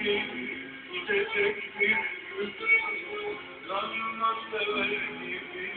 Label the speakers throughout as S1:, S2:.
S1: edip gidecek bir gün Kanına sever gibi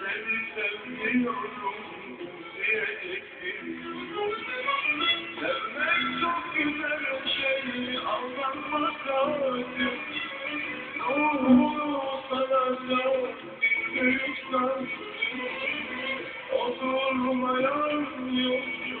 S1: Seni seviyorum diyecek gün Sevmek çok güzel Ruhunu bir şey, aldanmak acı. Onu saracak büyük sancı. Oturmayan yolcu,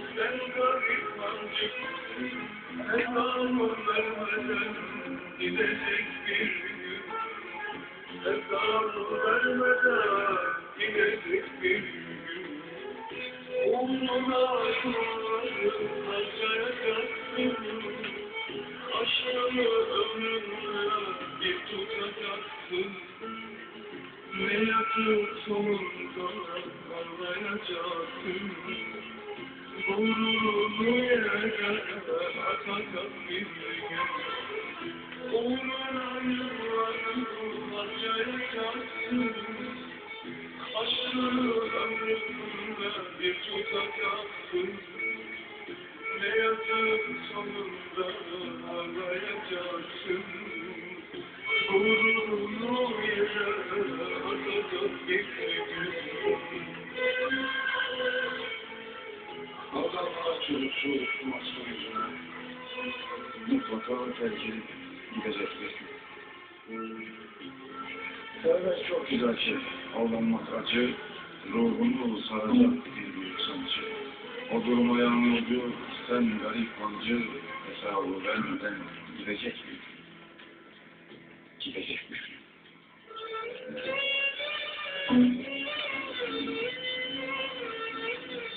S1: hesabı vermeden gidecek bir gün. Hesabı vermeden gidecek bir gün. Umruna yılları harcayacaksın, aşkını ömrünle bir tutacaksın. Ne yatıp sonunda anlayacaksın bir tutacaksın Ne yatıp sonunda
S2: çoğu çok güzel şey. Avlanmak acı, ruhunu saracak bir büyük sancı. O duruma yalnızca sen garip hancı, hesabı vermeden gidecek mi? Gidecek mi? Thank you.